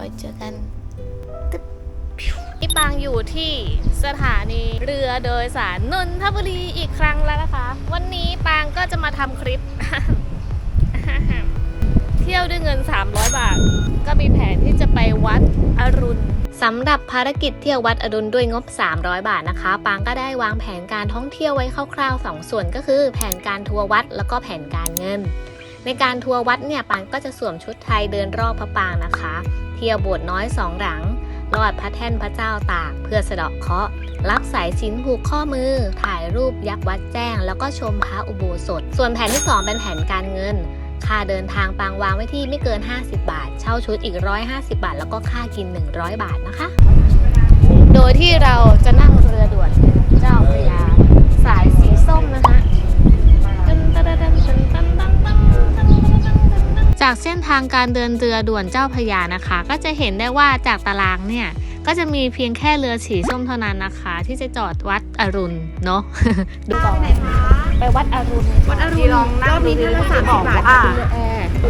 ว้เจอกันตึ๊บพี่ปางอยู่ที่สถานีเรือโดยสารนนทบุรีอีกครั้งแล้วนะคะ วันนี้ปางก็จะมาทำคลิป เที่ยวด้วยเงิน 300 บาท ก็มีแผนที่จะไปวัดอรุณสำหรับภารกิจเที่ยววัดอรุณด้วยงบ 300 บาทนะคะ ปางก็ได้วางแผนการท่องเที่ยวไว้คร่าวๆ 2 ส่วนก็คือ แผนการทัวร์วัดแล้วก็แผนการเงิน ในการทัวร์วัดเนี่ยปางก็จะสวมชุดไทยเดินรอบพระปรางนะคะ เที่ยวโบสถ์น้อยสองหลังลอดพระแท่นพระเจ้าตาก เพื่อสะเดาะเคราะห์รับสายสินผูกข้อมือ ถ่ายรูปยักษ์วัดแจ้ง แล้วก็ชมพระอุโบสถ ส่วนแผนที่ 2 เป็นแผนการเงิน ค่าเดินทางปางวางไว้ที่ไม่เกิน 50 บาท เช่าชุดอีก 150 บาท แล้วก็ค่ากิน 100 บาทนะคะ โดยที่เราจะนั่งเรือด่วนเจ้าพระยาสายสีส้มนะคะ จากเส้นทางการเดินเรือด่วนเจ้าพระยานะคะ ก็จะเห็นได้ว่าจากตารางเนี่ยก็จะมีเพียงแค่เรือสีส้มเท่านั้นนะคะ ที่จะจอดวัดอรุณเนาะดูก่อนไปวัดอรุณวัดอรุณรอบนี้ท่านละสามสิบบาทอ่า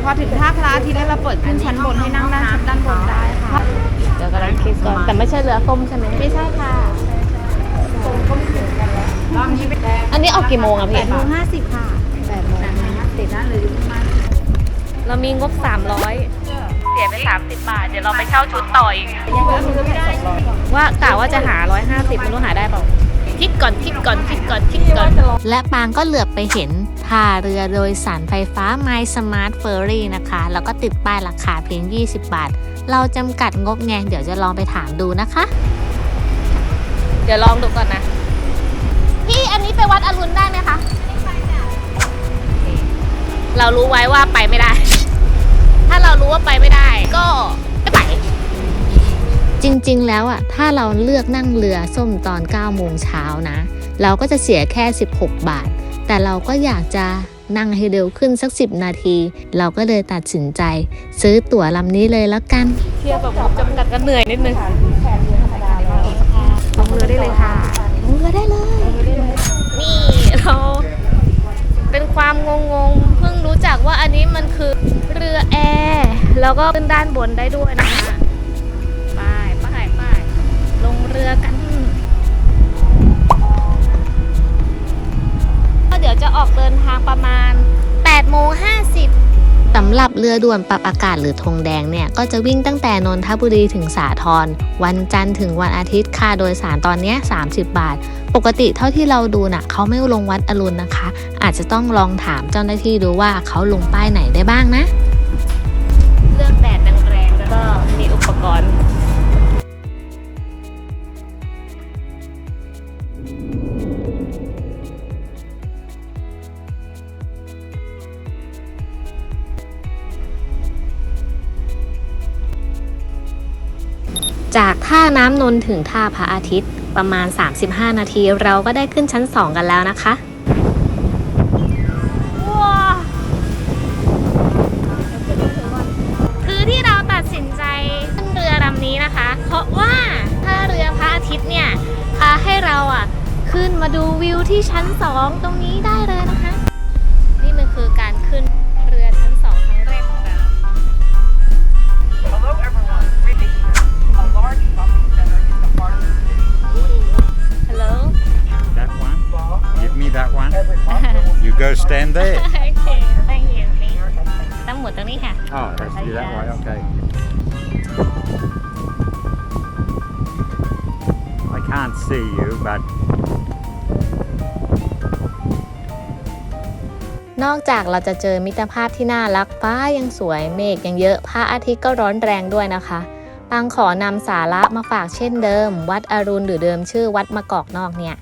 พอถึงท่าพระอาทิตย์แล้วเราเปิดขึ้นชั้นบนให้นั่งด้านชั้นด้านบนได้ค่ะเดี๋ยวกำลังคิดก่อนแต่ไม่ใช่เรือส้มใช่ไหมไม่ใช่ค่ะรอบนี้เป็นอันนี้ออกกี่โมงอะแปพี่ดโมงห้าสิบค่ะแปดโมงห้าสิบนะหรือมา เรามีงบ 300 เสียไป 30 บาท เดี๋ยวเราไปเช่าชุดต่ออีกยังไม่ได้ว่ากะว่าจะหา 150ไม่รู้หาได้เปล่าคิดก่อนคิดก่อนคิดก่อนคิดก่อน และปางก็เหลือบไปเห็นท่าเรือโดยสารไฟฟ้า My Smart Ferry นะคะ แล้วก็ติดป้ายราคาเพียง 20 บาท เราจำกัดงบไง เดี๋ยวจะลองไปถามดูนะคะ เดี๋ยวลองดูก่อนนะ พี่อันนี้ไปวัดอรุณได้ไหมคะ เรารู้ไว้ว่าไปไม่ได้ ถ้าเรารู้ว่าไปไม่ได้ ก็ไม่ไป จริงๆ แล้วอะถ้าเราเลือกนั่งเรือส้มตอน9โมงเช้านะ เราก็จะเสียแค่ 16 บาท แต่เราก็อยากจะนั่งให้เร็วขึ้นสัก 10 นาที เราก็เลยตัดสินใจ ซื้อตั๋วลำนี้เลยแล้วกัน เที่ยวแบบงบจำกัดก็เหนื่อยนิดนึงลงเรือได้เลยค่ะลงเรือได้เลย นี่เรา เป็นความงงงๆเพิ่งรู้จักว่าอันนี้มันคือเรือแอร์แล้วก็ขึ้นด้านบนได้ด้วยนะคะไปไปไปลงเรือกันก็เดี๋ยวจะออกเดินทางประมาณ8โมง50 สำหรับเรือด่วนปรับอากาศหรือธงแดงเนี่ย ก็จะวิ่งตั้งแต่นนทบุรีถึงสาทรวันจันทร์ถึงวันอาทิตย์ค่าโดยสารตอนนี้ 30 บาท ปกติเท่าที่เราดูน่ะเขาไม่ลงวัดอรุณนะคะ อาจจะต้องลองถามเจ้าหน้าที่ดูว่าเขาลงป้ายไหนได้บ้างนะ เลือกแดดแรงๆแล้วก็มีอุปกรณ์ จากท่าน้ำนนท์ถึงท่าพระอาทิตย์ประมาณ 35 นาทีเราก็ได้ขึ้นชั้น 2 กันแล้วนะคะว้าคือที่เราตัดสินใจขึ้นเรือลำนี้นะคะ เพราะว่าถ้าเรือพระอาทิตย์เนี่ยพาให้เราอะขึ้นมาดูวิวที่ชั้น 2 ตรงนี้ได้ You go stand there. โอเค thank you นี่ตั้งหมดตรงนี้ค่ะ Oh, that's you that way. Okay. I can't see you, but นอกจากเราจะเจอมิตรภาพที่น่ารักฟ้ายังสวยเมฆยังเยอะพระอาทิตย์ก็ร้อนแรงด้วยนะคะปังขอนำสาระมาฝากเช่นเดิม วัดอรุณหรือเดิมชื่อวัดมะกอกนอกเนี่ย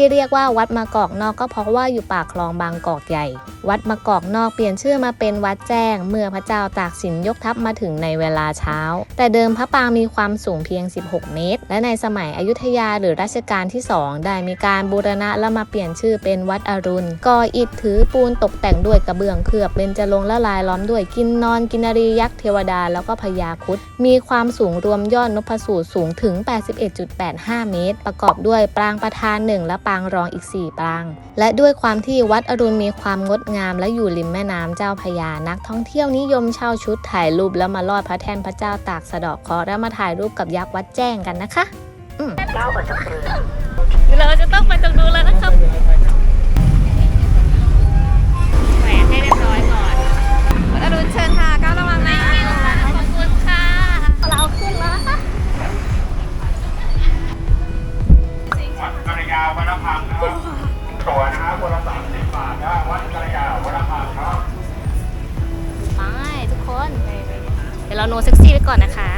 ที่เรียกว่าวัดมะกอกนอกก็เพราะว่าอยู่ปากคลองบางกอกใหญ่ วัดมะกอกนอกเปลี่ยนชื่อมาเป็นวัดแจ้ง เมื่อพระเจ้าตากสินยกทัพมาถึงในเวลาเช้า แต่เดิมพระปรางมีความสูงเพียง 16 เมตร และในสมัยอยุธยาหรือรัชกาลที่ 2 ได้มีการบูรณะและมาเปลี่ยนชื่อเป็นวัดอรุณก่ออิฐถือปูนตกแต่งด้วยกระเบื้องเคลือบเป็นจรงละลายล้อมด้วยกินนอนกินารียักษ์เทวดาแล้วก็พญาคุดมีความสูงรวมยอดนพสูตรสูงถึง 81.85 เมตร ประกอบด้วยปรางประธาน 1 และปางรองอีก 4 ปาง และด้วยความที่วัดอรุณมีความงดงาม และอยู่ริมแม่น้ำเจ้าพระยานักท่องเที่ยวนิยมเช่าชุดถ่ายรูปแล้วมาลอดพระแท่นพระเจ้าตากสะเดอกเคราะห์แล้วมาถ่ายรูปกับยักษ์วัดแจ้งกันนะคะอืมเราจะต้องไปตรงนู้นแล้วนะครับแหวนให้เรียบร้อยก่อนอรุณเชิญค่ะ นพังนะครับตัวนะครับคนละสามสิบบาทนะวัดกระยาวนพังครับไปทุกคน เดี๋ยวเราโนเซ็กซี่ไปก่อนนะคะ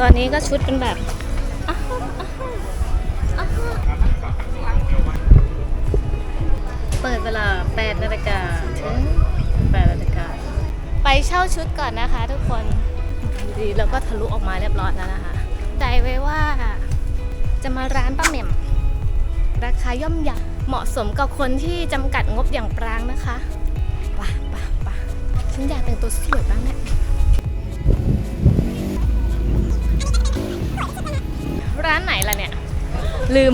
ตอนนี้ก็ชุดเป็นแบบอ้าวอ้าวอ้าวเปิดเวลา8นาฬิกาถึง8นาฬิกา ไปเช่าชุดก่อนนะคะทุกคนดีเราก็ทะลุออกมาเรียบร้อยแล้วนะคะ ใจไว้ว่าจะมาร้านป้าเหม่ม ราคาย่อมเยาเหมาะสมกับคนที่จำกัดงบอย่างปรางนะคะป่ะป่ะป่ะฉันอยากแต่งตัวสวยบ้างเนี่ยร้านไหนล่ะเนี่ย ลืม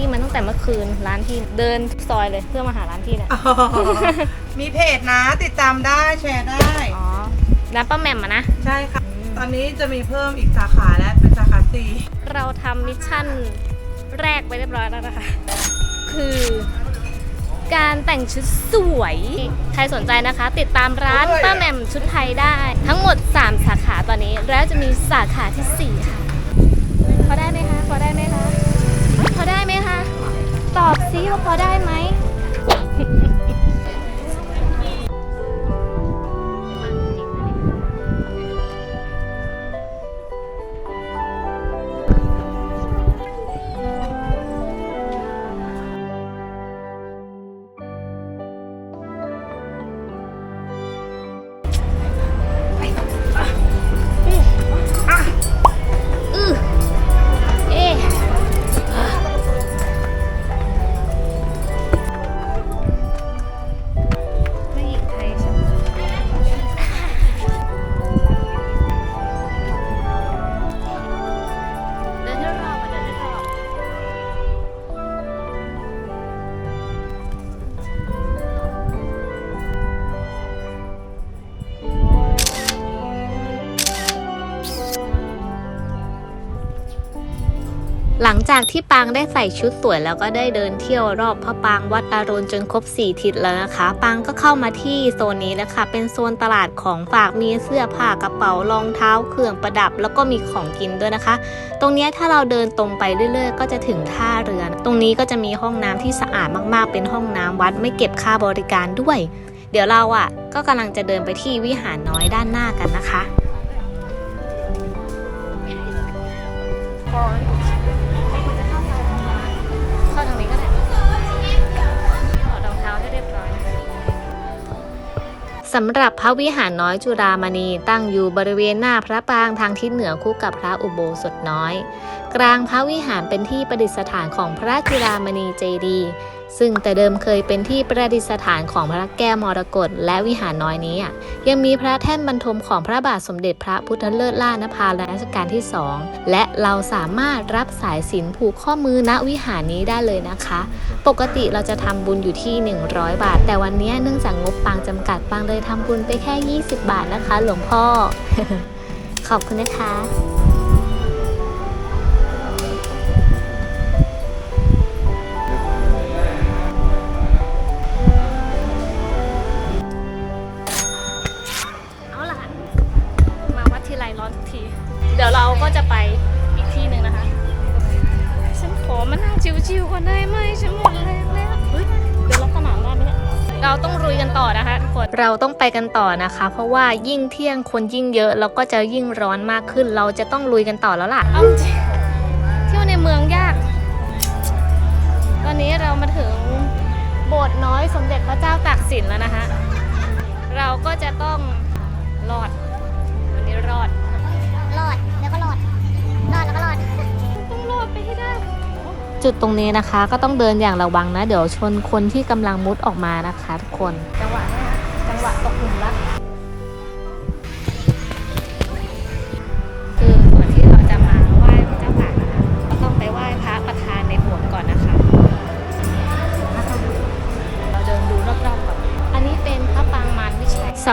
พี่มาตั้งแต่เมื่อคืนร้านพี่เดินซอยเลยเพื่อมาหาร้านพี่เนี่ยมีเพจนะติดตามได้แชร์ได้ อ๋อร้านป้าแหม่มอะนะ ใช่ค่ะ ตอนนี้จะมีเพิ่มอีกสาขาแล้วเป็นสาขาสี่เราทำมิชชั่นแรกไปเรียบร้อยแล้วนะคะ คือการแต่งชุดสวย ใครสนใจนะคะ ติดตามร้านป้าแหม่มชุดไทยได้ ทั้งหมด 3 สาขาตอนนี้ แล้วจะมีสาขาทีสี่4 ค่ะพอได้ไหมคะ ตอบซิว่าพอได้ไหม จากที่ปางได้ใส่ชุดสวยแล้วก็ได้เดินเที่ยวรอบพระปางวัดอรุณจนครบ 4 ทิศแล้วนะคะ ปางก็เข้ามาที่โซนนี้แล้วค่ะ เป็นโซนตลาดของฝากมีเสื้อผ้ากระเป๋ารองเท้าเครื่องประดับ แล้วก็มีของกินด้วยนะคะ ตรงนี้ถ้าเราเดินตรงไปเรื่อย ๆ ก็จะถึงท่าเรือ ตรงนี้ก็จะมีห้องน้ำที่สะอาดมากๆ เป็นห้องน้ำวัดไม่เก็บค่าบริการด้วย เดี๋ยวเราอะ ก็กำลังจะเดินไปที่วิหารน้อยด้านหน้ากันนะคะ สำหรับพระวิหารน้อยจุฬามณีตั้งอยู่บริเวณหน้าพระปรางทางทิศเหนือคู่กับพระอุโบสถน้อย กลางพระวิหารเป็นที่ประดิษฐานของพระจุฬามณีเจดีย์ ซึ่งแต่เดิมเคยเป็นที่ประดิษฐานของพระแก้วมรกตและวิหารน้อยนี้ยังมีพระแท่นบรรทมของพระบาทสมเด็จพระพุทธเลิศล่านภารัชกาลที่สองและเราสามารถรับสายสินผูกข้อมือณวิหารนี้ได้เลยนะคะ ปกติเราจะทำบุญอยู่ที่ 100 บาท แต่วันนี้เนื่องจากงบปางจำกัดปางเลยทำบุญไปแค่ 20 บาทนะคะ หลวงพ่อ ขอบคุณนะคะ เดี๋ยวเราก็จะไปอีกที่หนึ่งนะคะ ฉันขอมานั่งชิวๆก่อนได้ไหมฉันหมดแรงแล้วเฮ้ยเดินลัดสนามได้ไหมเนี่ยเราเราต้องรุยกันต่อนะคะทุกคนเราต้องไปกันต่อนะคะ เพราะว่ายิ่งเที่ยงคนยิ่งเยอะเราก็จะยิ่งร้อนมากขึ้น เราจะต้องลุยกันต่อแล้วล่ะเอาจริงเที่ยวในเมืองยาก ตอนนี้เรามาถึงโบสถ์น้อยสมเด็จพระเจ้าตากสินแล้วนะคะ เราก็จะต้องรอด จุดตรงนี้นะคะ ก็ต้องเดินอย่างระวังนะ เดี๋ยวชนคนที่กำลังมุดออกมานะคะ ทุกคน จังหวะนี้จังหวะตกหลุมรัก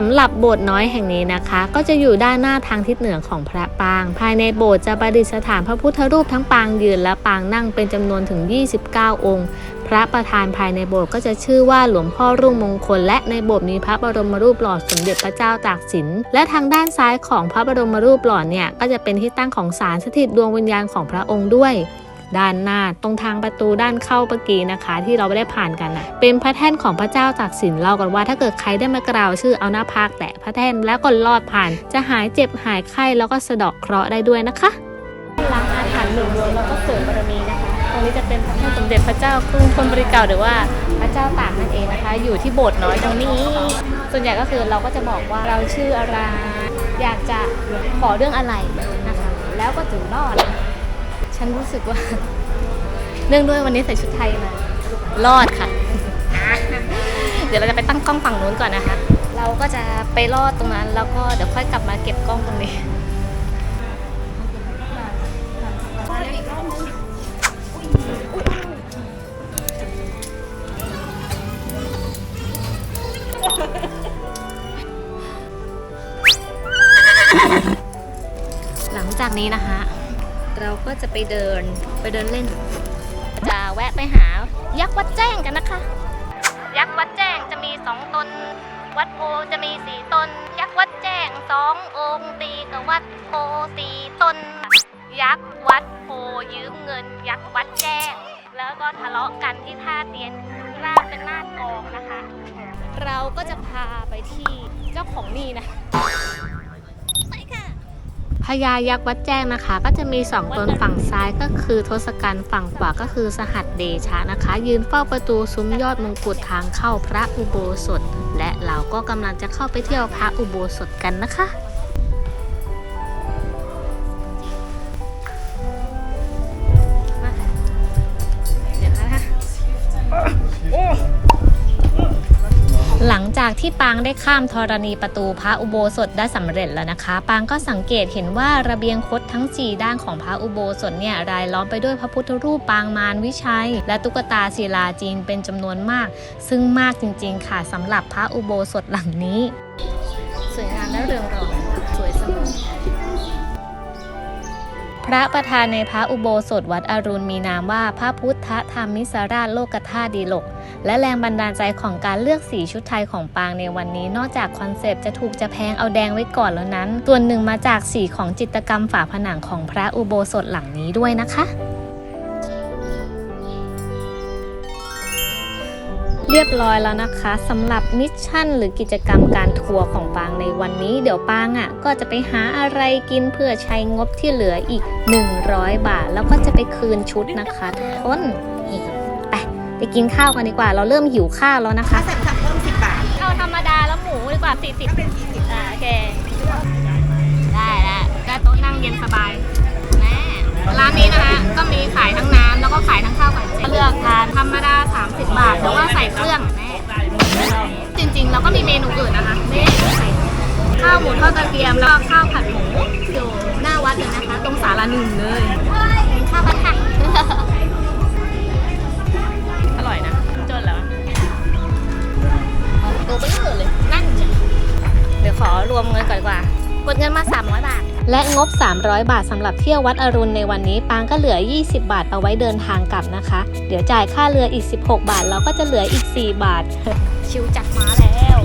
สำหรับโบสถ์น้อยแห่งนี้นะคะ ก็จะอยู่ด้านหน้าทางทิศเหนือของพระปาง ภายในโบสถ์จะประดิษฐานพระพุทธรูปทั้งปางยืนและปางนั่งเป็นจำนวนถึง 29 องค์ พระประธานภายในโบสถ์ก็จะชื่อว่าหลวงพ่อรุ่งมงคล และในโบสถ์มีพระบรมรูปหล่อสมเด็จพระเจ้าตากสิน และทางด้านซ้ายของพระบรมรูปหล่อเนี่ยก็จะเป็นที่ตั้งของศาลสถิตดวงวิญญาณของพระองค์ด้วย ด้านหน้า ตรงทางประตูด้านเข้าเมื่อกี้นะคะ ที่เราไม่ได้ผ่านกันนะเป็นพระแท่นของพระเจ้าตากสินเล่ากันว่า ถ้าเกิดใครได้มากล่าวชื่อเอาหน้าพากแตะพระแท่นแล้วก็ลอดผ่าน จะหายเจ็บหายไข้แล้วก็สะดาะเคราะห์ได้ด้วยนะคะล้างอาถรรพ์หนึ่งดวงแล้วก็เสริมบารมีนะคะ ตรงนี้จะเป็นพระแท่นสมเด็จพระเจ้ากรุงธนบุรีเก่าหรือว่าพระเจ้าตากนั่นเองนะคะ อยู่ที่โบสถ์น้อยตรงนี้ ส่วนใหญ่ก็คือเราก็จะบอกว่าเราชื่ออะไร อยากจะขอเรื่องอะไรนะคะ แล้วก็ถึงรอด ฉันรู้สึกว่า เนื่องด้วยวันนี้ใส่ชุดไทยมารอดค่ะ เดี๋ยวเราจะไปตั้งกล้องฝั่งนู้นก่อนนะคะ เราก็จะไปรอดตรงนั้น แล้วก็เดี๋ยวค่อยกลับมาเก็บกล้องตรงนี้หลังจากนี้นะคะ เราก็จะไปเดินไปเดินเล่น จะแวะไปหา ยักษ์วัดแจ้งกันนะคะ ยักษ์วัดแจ้งจะมีสองตน วัดโพจะมีสี่ตน ยักษ์วัดแจ้งสององค์ตีกับวัดโพสี่ตน ยักษ์วัดโพยืมเงิน ยักษ์วัดแจ้ง แล้วก็ทะเลาะกันที่ท่าเตียนราบเป็นหน้ากองนะคะ เราก็จะพาไปที่เจ้าของนี่นะ พญายักษ์วัดแจ้งนะคะ ก็จะมี 2 ตนฝั่งซ้ายก็คือทศกัณฐ์ฝั่งขวาก็คือสหัสเดชะนะคะ ยืนเฝ้าประตูซุ้มยอดมงกุฎทางเข้าพระอุโบสถ และเราก็กำลังจะเข้าไปเที่ยวพระอุโบสถกันนะคะ จากที่ปางได้ข้ามธรณีประตูพระอุโบสถได้สำเร็จแล้วนะคะ ปางก็สังเกตเห็นว่าระเบียงคดทั้ง 4 ด้านของพระอุโบสถเนี่ยรายล้อมไปด้วยพระพุทธรูปปางมารวิชัย และตุ๊กตาศิลาจีนเป็นจำนวนมาก ซึ่งมากจริงๆค่ะสำหรับพระอุโบสถหลังนี้ สวยงามและเรืองรอง พระประธานในพระอุโบสถวัดอรุณมีนามว่าพระพุทธธรรมิสราชโลกธาตุดีลก และแรงบันดาลใจของการเลือกสีชุดไทยของปางในวันนี้ นอกจากคอนเซปต์จะถูกจะแพงเอาแดงไว้ก่อนแล้วนั้น ส่วนหนึ่งมาจากสีของจิตรกรรมฝาผนังของพระอุโบสถหลังนี้ด้วยนะคะ เรียบร้อยแล้วนะคะสำหรับมิชชั่นหรือกิจกรรมการทัวร์ของปางในวันนี้ เดี๋ยวปางอะก็จะไปหาอะไรกินเพื่อใช้งบที่เหลืออีก 100 บาท แล้วก็จะไปคืนชุดนะคะทุกคนนี่ไปไปกินข้าวกันดีกว่า เราเริ่มหิวข้าวแล้วนะคะ ถ้าสั่งเพิ่มสิบบาทเอาธรรมดาแล้วหมูดีกว่า40เป็น40อ่าโอเค ได้แล้วได้โต๊ะนั่งเย็นสบายแม่ ร้านนี้นะคะก็มีขายทั้งน้ำแล้วก็ขายทั้งข้าวกับเจเลือกทานธรรมดา 30 บาทหรือว่าใส่เครื่องแม่จริงๆเราก็มีเมนูอื่นนะคะนี่ข้าวหมูทอดกระเทียมแล้วก็ข้าวผัดหมูอยู่หน้าวัดเลยนะคะ ตรงศาลาหนึ่งเลยข้าวผัดค่ะอร่อยนะจนแล้วตัวเบลอเลยนั่นจ้ะเดี๋ยวขอรวมเงินก่อนดีกว่ากดเงินมา300บาท และงบ 300 บาทสำหรับเที่ยววัดอรุณในวันนี้ปางก็เหลือ 20 บาทเอาไว้เดินทางกลับนะคะ เดี๋ยวจ่ายค่าเรืออีก 16 บาทเราก็จะเหลืออีก 4 บาท ชิวจัดมาแล้ว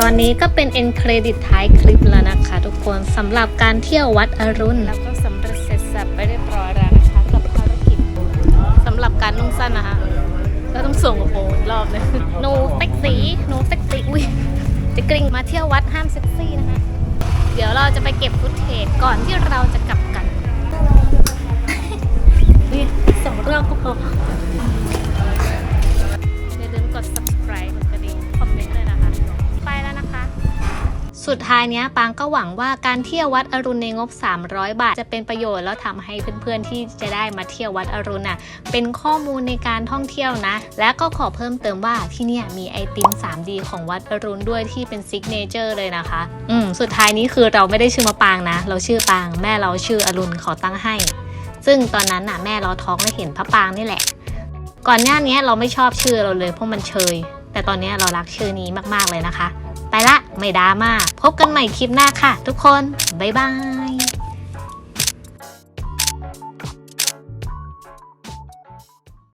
ตอนนี้ก็เป็นเอ็นเครดิตท้ายคลิปแล้วนะคะทุกคนสำหรับการเที่ยววัดอรุณแล้วก็สำเร็จเสร็จสับไปเรียบร้อยแล้วนะคะกับภารกิจสำหรับการนุ่งสั้นนะคะก็ต้องส่งกระโปรงอีกรอบเลยโนเซ็กซี่โนเซ็กซี่อุ้ย จะกริ่งมาเที่ยววัดห้ามเซ็กซี่นะคะ เดี๋ยวเราจะไปเก็บฟุตเทจก่อนที่เราจะกลับกันนี่สองรอบก็พอ สุดท้ายเนี้ยปางก็หวังว่าการเที่ยววัดอรุณในงบ 300 บาท จะเป็นประโยชน์แล้วทำให้เพื่อนๆที่จะได้มาเที่ยววัดอรุณน่ะเป็นข้อมูลในการท่องเที่ยวนะ และก็ขอเพิ่มเติมว่าที่เนี่ยมีไอติม 3D ของวัดอรุณด้วยที่เป็นซิกเนเจอร์เลยนะคะ อืมสุดท้ายนี้คือเราไม่ได้ชื่อมาปางนะ เราชื่อปางแม่เราชื่ออรุณขาตั้งให้ ซึ่งตอนนั้นน่ะแม่เราท้องและเห็นพระปางนี่แหละ ก่อนหน้านี้เราไม่ชอบชื่อเราเลยเพราะมันเชยแต่ตอนนี้เรารักชื่อนี้มากๆเลยนะคะ ไปละ ไม่ดราม่าพบกันใหม่คลิปหน้าค่ะ ทุกคน บ๊ายบาย